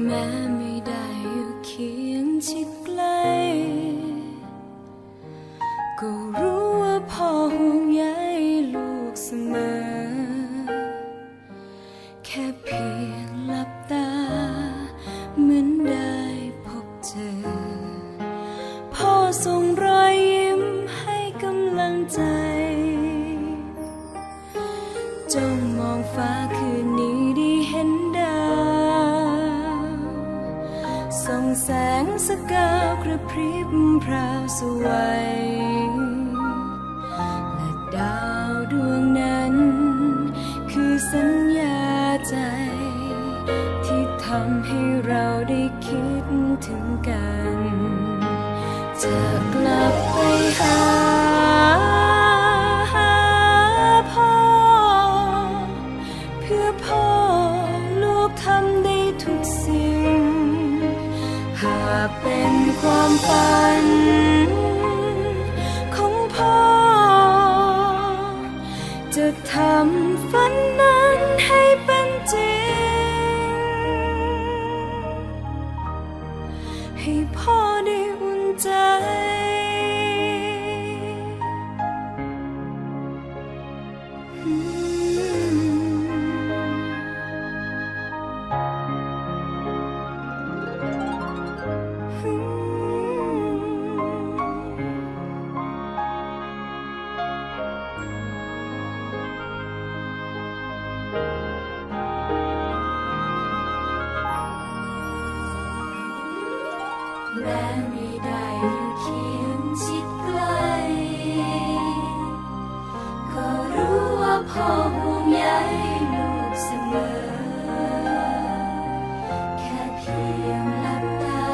แม้ไม่ได้อยู่เคียงชิดใกล้ก็รู้ว่าพ่อห่วงใยลูกเสมอ แค่เพียงหลับตา เหมือนได้พบเจอ พ่อส่งรอยยิ้มให้กำลังใจ จ้องมองฟ้าคืนนี้ แสงสกาวกระพริบพราวสวัยและดาวดวงนั้น คือสัญญาใจ ที่ทำให้เราได้คิดถึงกันจะ เป็นความฝัน แม้ไม่ได้อยู่เคียงชิดใกล้ ก็รู้ว่าพ่อห่วงใยลูกเสมอ แค่เพียงหลับตา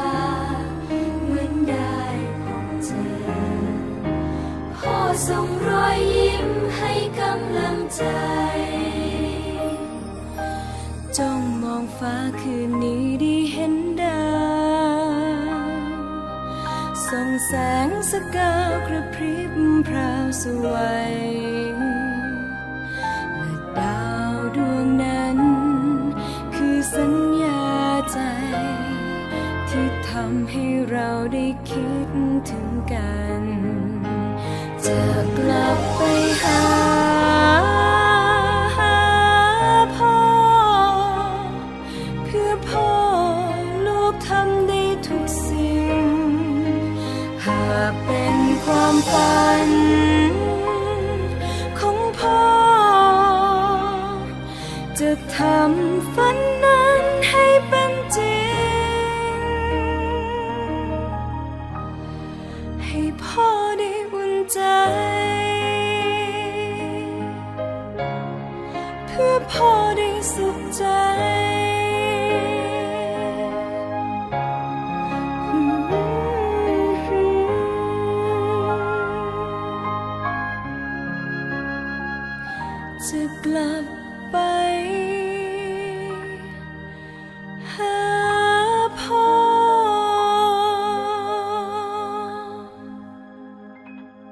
เหมือนได้พบเจอ พ่อส่งรอยยิ้มให้กำลังใจ จ้องมองฟ้าคืนนี้ แสงสกาวกระพริบพราวสวัยและดาวดวงนั้น คือสัญญาใจ ที่ทำให้เราได้คิดถึงกัน จะกลับไปหา จะทำฝันนั้นให้เป็นจริง ให้พ่อได้อุ่นใจ เพื่อพ่อได้สุขใจจะกลับ ไป